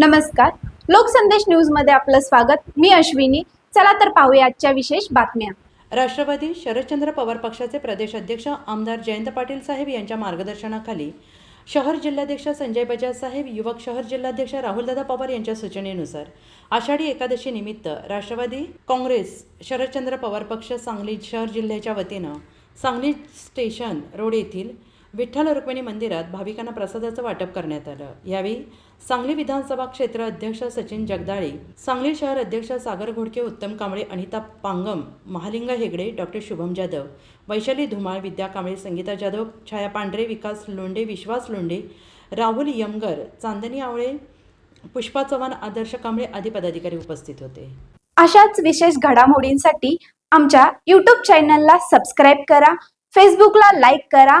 नमस्कार. लोकसंदेश न्यूजमध्ये आपलं स्वागत. मी अश्विनी. चला तर पाहूया आजच्या विशेष बातम्या. राष्ट्रवादी शरदचंद्र पवार पक्षाचे प्रदेश अध्यक्ष आमदार जयंत पाटील साहेब यांच्या मार्गदर्शनाखाली शहर जिल्हाध्यक्ष संजय बजाज साहेब युवक शहर जिल्हाध्यक्ष राहुलदादा पवार यांच्या सूचनेनुसार आषाढी एकादशी निमित्त राष्ट्रवादी काँग्रेस शरदचंद्र पवार पक्ष सांगली शहर जिल्ह्याच्या वतीनं सांगली स्टेशन रोड येथील विठ्ठल रुक्मिणी मंदिरात भाविकांना प्रसादाचं वाटप करण्यात आलं. यावेळी सांगली विधानसभा क्षेत्र अध्यक्ष सचिन जगदाळे सांगली शहर अध्यक्ष सागर घोडके उत्तम कांबळे अनिता पांगम महालिंग हेगडे डॉक्टर शुभम जाधव वैशाली धुमाळ विद्या कांबळे संगीता जाधव छाया पांढरे विकास लोंडे विश्वास लोंडे राहुल यमगर चांदनी आवळे पुष्पा चव्हाण आदर्श कांबळे आदी पदाधिकारी उपस्थित होते. अशाच विशेष घडामोडींसाठी आमच्या यूट्यूब चॅनलला सबस्क्राईब करा फेसबुकला लाईक करा